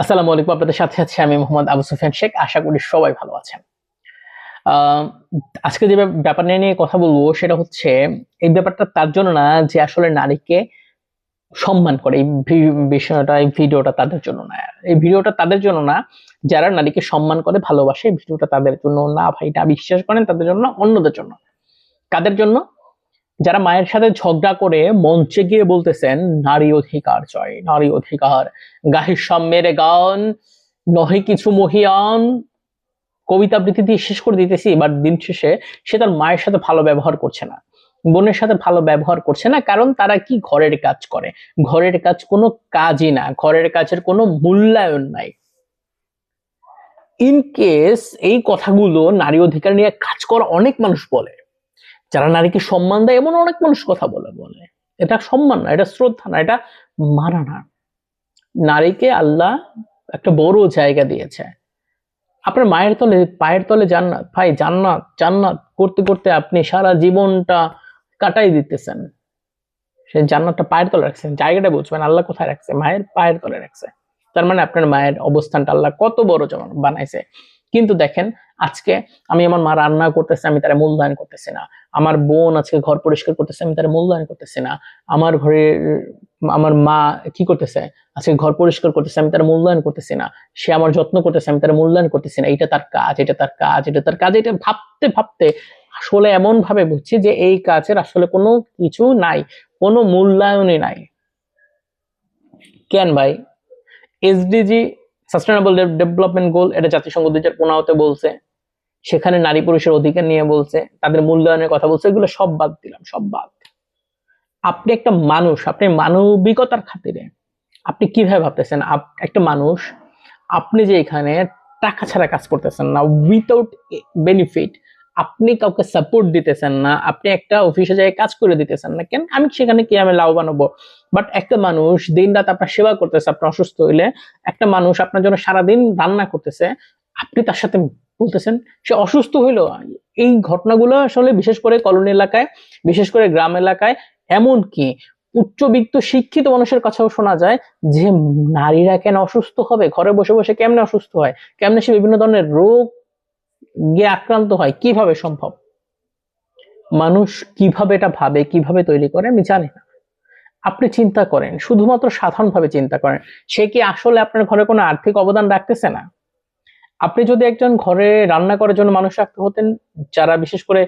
আসসালামু আলাইকুম, আপনাদের সাথে আছি আমি মোহাম্মদ আবু সুফিয়ান শেখ। আশা করি সবাই ভালো আছেন। আজকে যে ব্যাপার নিয়ে কথা বলব সেটা হচ্ছে, এই ব্যাপারটা তার জন্য না যে আসলে নারীকে সম্মান করে, এই বিষয়টা, এই ভিডিওটা তাদের জন্য না। এই ভিডিওটা তাদের জন্য না, যারা নারীকে সম্মান করে, ভালোবাসে ভিডিওটা তাদের জন্য না ভাই। এটা বিশ্বাস করেন, তাদের জন্য অন্যদের জন্য। কাদের জন্য? যারা মায়ের সাথে ঝগড়া করে মঞ্চে গিয়ে বলতেছেন, নারী অধিকার চাই নারী অধিকার গাহি সাম্যের গান, নহে কিছু মহিয়ান। কবিতা আবৃত্তি দিয়ে শেষ করে দিতেছি বাট দিন শেষে সে তার মায়ের সাথে ভালো ব্যবহার করছে না। বোনের সাথে ভালো ব্যবহার করছে না, কারণ তারা কি ঘরের কাজ করে? ঘরের কাজ কোনো কাজই না, ঘরের কাজের কোনো মূল্যায়ন নাই। ইন কেস এই কথাগুলো নারী অধিকার নিয়ে কাজ করা অনেক মানুষ বলে যারা নারীকে সম্মান দেয়, এমন অনেক মানুষ কথা বলে বলে। এটা সম্মান না, এটা শ্রদ্ধা না, এটা মানা না। নারীকে আল্লাহ একটা বড় জায়গা দিয়েছে। আপনার মায়ের তলে, পায়ের তলে জান্নাত, ভাই, জান্নাত জান্নাত করতে করতে আপনি সারা জীবনটা কাটাই দিতেছেন। সেই জান্নাতটা পায়ের তলে রাখছেন জায়গাটা বুঝবেন আল্লাহ কোথায় রাখছে? মায়ের পায়ের তলে রাখছে। তার মানে আপনার মায়ের অবস্থানটা আল্লাহ কত বড় যেমন বানাইছে। কিন্তু দেখেন, আজকে আমি আমার মা রান্না করতেছে, আমি তারা মূল্যায়ন করতেছি না। আমার বোন আজকে ঘর পরিষ্কার করতেছে, আমি তারা মূল্যায়ন করতেছি না। আমার ঘরে আমার মা কি করতেছে? আজকে ঘর পরিষ্কার করতেছে, আমি তার মূল্যায়ন করতেছি না। সে আমার যত্ন করতেছে, আমি তার মূল্যায়ন করতেছি না। এটা তার কাজ, এটা তার কাজ, এটা তার কাজ। এটা ভাবতে ভাবতে আসলে এমন ভাবে বুঝছি যে এই কাজের আসলে কোনো কিছু নাই, কোনো মূল্যায়নই নাই। কেন ভাই? এসডিজি সাস্টেনেবল ডেভেলপমেন্ট গোল এটা জাতিসংঘ দুই হাজার পনেরোতে বলছে। সেখানে নারী পুরুষের অধিকার নিয়ে বলছে। তাদের মূল্যায়নের কথা বলছে। এগুলো সব বাদ দিলাম, সব বাদ। আপনি একটা মানুষ, আপনি মানবিকতার খাতিরে, আপনি কীভাবে ভাবতেছেন? একটা মানুষ, আপনি যে এখানে টাকা ছাড়া কাজ করতেছেন না উইথাউট বেনিফিট আপনি কাউকে সাপোর্ট দিতেছেন না, আপনি একটা অফিসে যাই কাজ করে দিতেছেন না কেন? আমি সেখানে কি আমি লাভবান হব? বাট একটা মানুষ দিন রাত আপনার সেবা করতেছে আপনার অসুস্থ হইলে, একটা মানুষ আপনার জন্য সারাদিন রান্না করতেছে, আপনি তার সাথে বলতেছেন, সে অসুস্থ হইল। এই ঘটনাগুলো আসলে বিশেষ করে কলোনি এলাকায়, বিশেষ করে গ্রাম এলাকায় এমনকি উচ্চবিত্ত শিক্ষিত মানুষের কাছেও শোনা যায় যে নারীরা কেন অসুস্থ হবে? ঘরে বসে বসে কেমনে অসুস্থ হয়? কেমনে সে বিভিন্ন ধরনের রোগ গিয়ে আক্রান্ত হয়, কীভাবে সম্ভব? মানুষ কীভাবে এটা ভাবে, কীভাবে তৈরি করে, আমি জানি না। আপনি চিন্তা করেন, শুধুমাত্র সাধারণভাবে চিন্তা করেন, সে কি আসলে আপনার ঘরে কোনো আর্থিক অবদান রাখতেছে না? আপনি যদি একজন ঘরে রান্না করার জন্য মানুষ রাখতে হতেন, যারা বিশেষ করে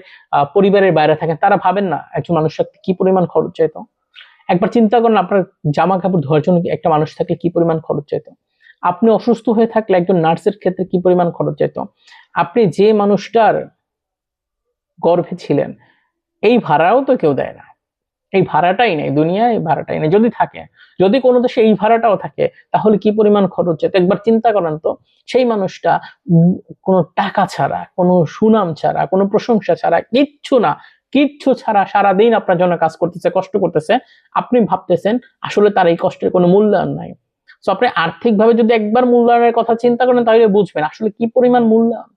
পরিবারের বাইরে থাকেন, তারা ভাবেন না একজন মানুষ রাখতে কি পরিমাণ খরচ চাইতো? একবার চিন্তা করেন, আপনার জামা কাপড় ধোয়ার জন্য একটা মানুষ থাকলে কি পরিমাণ খরচ চাইতো? আপনি অসুস্থ হয়ে থাকলে একজন নার্সের ক্ষেত্রে কি পরিমাণ খরচ চাইতো? আপনি যে মানুষটার গর্ভে ছিলেন, এই ভাড়াও তো কেউ দেয় না। এই ভাড়াটাই নেই, দুনিয়ায় এই ভাড়াটাই নেই। যদি থাকে, যদি কোনো দেশে এই ভাড়াটাও থাকে, তাহলে কি পরিমাণ খরচ? যেত একবার চিন্তা করেন তো। সেই মানুষটা কোনো টাকা ছাড়া, কোনো সুনাম ছাড়া, কোনো প্রশংসা ছাড়া, কিচ্ছু না, কিচ্ছু ছাড়া সারাদিন আপনার জন্য কাজ করতেছে, কষ্ট করতেছে। আপনি ভাবতেছেন, আসলে তার এই কষ্টের কোনো মূল্যায়ন নাই। তো আপনি আর্থিকভাবে যদি একবার মূল্যায়নের কথা চিন্তা করেন, তাহলে বুঝবেন আসলে কি পরিমাণ মূল্যায়ন।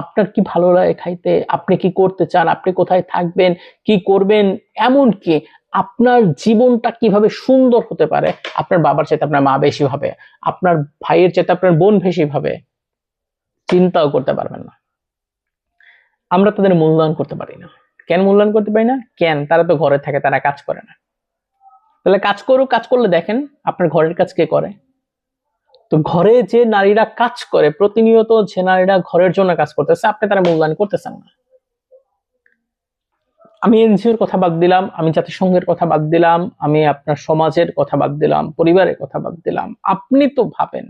আপনার কি ভালো লাগে খাইতে? আপনি কি করতে চান? আপনি কোথায় থাকবেন? কি করবেন? এমন কি আপনার জীবনটা কীভাবে সুন্দর হতে পারে? আপনার বাবার চাইতে আপনার মা বেশি ভাবে, আপনার ভাইয়ের চাইতে আপনার বোন বেশি ভাবে, চিন্তাও করতে পারবেন না। আমরা তাদের মূল্যায়ন করতে পারি না। কেন মূল্যায়ন করতে পারি না? কেন? তারা তো ঘরে থাকে, তারা কাজ করে না। তাহলে কাজ করুক, কাজ করলে দেখেন আপনার ঘরের কাজ কে করে? তো ঘরে যে নারীরা কাজ করে, প্রতিনিয়ত যে নারীরা ঘরের জন্য কাজ করতেছে, আপনি তারা মূল্যায়ন করতেছেন না। আমি এনজিওর কথা বাদ দিলাম, আমি জাতিসংঘের কথা বাদ দিলাম, আমি আপনার সমাজের কথা বাদ দিলাম, পরিবারের কথা বাদ দিলাম। আপনি তো ভাবেন,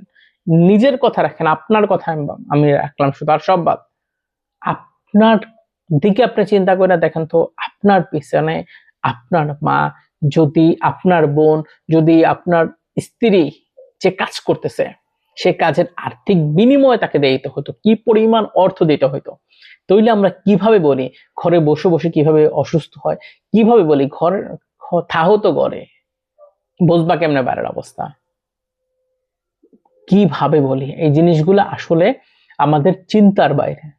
নিজের কথা রাখেন, আপনার কথা আমি রাখলাম, শুধু আর সব বাদ। আপনার দিকে আপনি চিন্তা করে দেখেন তো, আপনার পিছনে আপনার মা, যদি আপনার বোন, যদি আপনার স্ত্রী যে কাজ করতেছে, সে কাজের আর্থিক বিনিময় তাকে দিতে হতো কি পরিমাণ অর্থ দিতে হতো তাইলে আমরা কীভাবে বলি, ঘরে বসে বসে কীভাবে অসুস্থ হয়? কীভাবে বলি, ঘর ঘ- থাহো তো ঘরে। বসবা কেমনে বাইরের অবস্থা? কীভাবে বলি? এই জিনিসগুলো আসলে আমাদের চিন্তার বাইরে।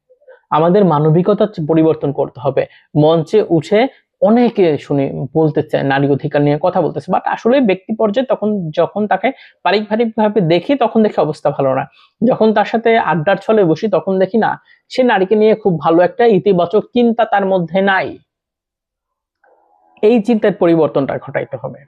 আমাদের মানবিকতা পরিবর্তন করতে হবে। মঞ্চে উঠে অনেকে শুনে, বলতেছে, নারী অধিকার নিয়ে কথা বলতেছে বাট আসলে ব্যক্তি পর্যায়ে তখন, যখন তাকে পারিবারিক ভাবে দেখি, তখন দেখি অবস্থা ভালো না। যখন তার সাথে আড্ডার ছলে বসি, তখন দেখি না, সে নারীকে নিয়ে খুব ভালো একটা ইতিবাচক চিন্তা তার মধ্যে নাই। এই চিন্তার পরিবর্তনটা ঘটাইতে হবে।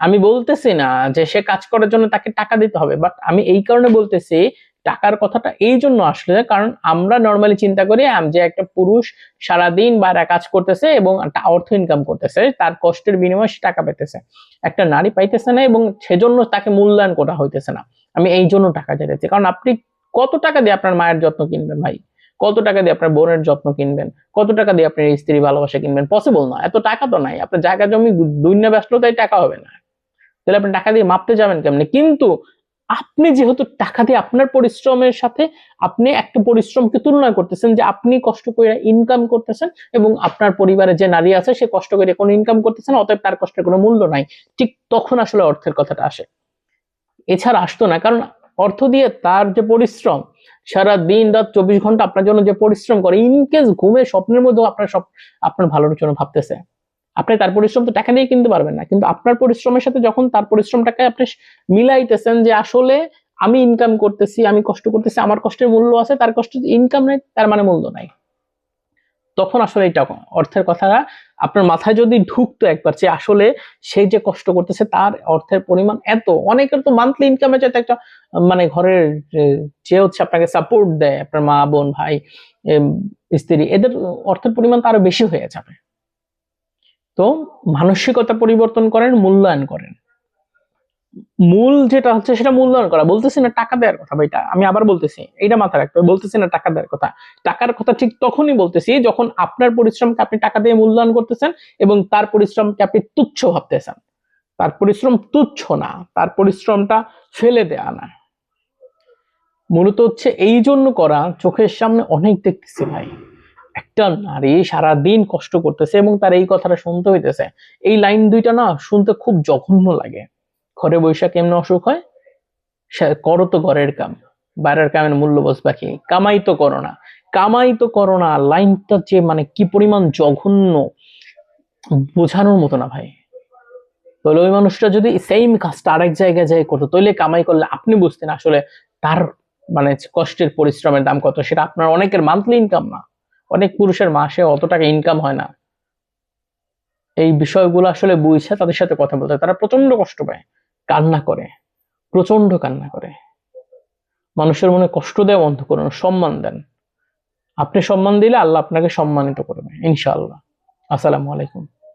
আমি বলতেছি না যে সে কাজ করার জন্য তাকে টাকা দিতে হবে বাট আমি এই কারণে বলতেছি টাকার কথাটা এই জন্য আসলে কারণ আমরা নর্মালি চিন্তা করি যে একটা পুরুষ সারাদিন বাইরে কাজ করতেছে এবং অর্থ ইনকাম করতেছে, তার কষ্টের বিনিময়ে সে টাকা পেতেছে একটা নারী পাইতেছে না এবং সেজন্য তাকে মূল্যায়ন করা হইতেছে না। আমি এই জন্য টাকা চাইতেছি। কারণ আপনি কত টাকা দিয়ে আপনার মায়ের যত্ন কিনবেন ভাই? কত টাকা দিয়ে আপনার বোনের যত্ন কিনবেন? কত টাকা দিয়ে আপনার স্ত্রী ভালোবাসা কিনবেন? পসিবল না। এত টাকা তো নাই। আপনার জায়গা জমি দুইন্য ব্যস্ততায় টাকা হবে না। তাহলে আপনি টাকা দিয়ে মাপতে যাবেন কেমনে? কিন্তু আপনি যেহেতু টাকা দিয়ে আপনার পরিশ্রমের সাথে আপনি একটা পরিশ্রমকে তুলনা করতেছেন যে আপনি কষ্ট করে ইনকাম করতেছেন এবং আপনার পরিবারে যে নারী আছে সে কষ্ট করে কোনো ইনকাম করতেছে না, অতএব তার কষ্টের কোনো মূল্য নাই। ঠিক তখন আসলে অর্থের কথাটা আসে। এছাড়া আসতো না, কারণ অর্থ দিয়ে তার যে পরিশ্রম, সারা দিন রাত চব্বিশ ঘণ্টা আপনার জন্য যে পরিশ্রম করে ইনকেস ঘুমে স্বপ্নের মধ্যেও আপনার সব আপনার ভালোর জন্য ভাবতেছে। আপনি তার পরিশ্রম তো টাকা দিয়ে কিনতে পারবেন না। কিন্তু আপনার পরিশ্রমের সাথে যখন তার পরিশ্রমটাকে আপনি মিলাইতেছেন যে আসলে আমি ইনকাম করতেছি, আমি কষ্ট করতেছি, আমার কষ্টের মূল্য আছে, তার কষ্টের ইনকাম নাই, তার মানে মূল্য নাই। তখন আসলে এটা অর্থের কথাটা আপনার মাথায় যদি ঢুকতো একবার যে আসলে সে যে কষ্ট করতেছে, তার অর্থের পরিমাণ এত। অনেকের তো মান্থলি ইনকামে যাতে একটা মানে ঘরের যে- যে হচ্ছে আপনাকে সাপোর্ট দেয়, আপনার মা, বোন, ভাই স্ত্রী, এদের অর্থের পরিমাণ তো আরও বেশি হয়ে যাবে। তো মানসিকতা পরিবর্তন করেন, মূল্যায়ন করেন। মূল যেটা হচ্ছে সেটা মূল্যায়ন করা। বলতেছি না টাকা দেওয়ার কথা, ভাইটা। আমি আবার বলতেছি এটা মাথায় রাখতে বলতেছি না টাকা দেওয়ার কথা। টাকার কথা ঠিক তখনই বলতেছি যখন আপনার পরিশ্রমকে আপনি টাকা দিয়ে মূল্যায়ন করতেছেন এবং তার পরিশ্রমকে আপনি তুচ্ছ ভাবতেছেন। তার পরিশ্রম তুচ্ছ না, তার পরিশ্রমটা ফেলে দেয়া না। মূলত হচ্ছে এই জন্য করা, চোখের সামনে অনেক দেখতেছি ভাই। একটা নারী সারা দিন কষ্ট করতেছে এবং তার এই কথাটা শুনতে হইতেছে। এই লাইন দুইটা না শুনতে খুব জঘন্য লাগে। ঘরে বৈশাখ কেমন অসুখ হয়? করো তো ঘরের কাম, বাইরের কামের মূল্য বসবা কি কামাই তো করো না। কামাই তো করো না, লাইনটা যে মানে কি পরিমাণ জঘন্য, বোঝানোর মতো না ভাই। তাহলে ওই মানুষটা যদি সেম কাজটা আরেক জায়গায় যায় করতো, তাহলে কামাই করলে আপনি বুঝতেন আসলে তার মানে কষ্টের পরিশ্রমের দাম কত, সেটা আপনার অনেকের মান্থলি ইনকাম না। অনেক পুরুষের মাসে অত টাকা ইনকাম হয় না। এই বিষয়গুলো আসলে বুঝছে তাদের সাথে কথা বলতে তারা প্রচণ্ড কষ্ট পায়, কান্না করে প্রচণ্ড কান্না করে। মানুষের মনে কষ্ট দেয় বন্ধ করুন, সম্মান দেন। আপনি সম্মান দিলে আল্লাহ আপনাকে সম্মানিত করবে, ইনশাআল্লাহ। আসসালামু আলাইকুম।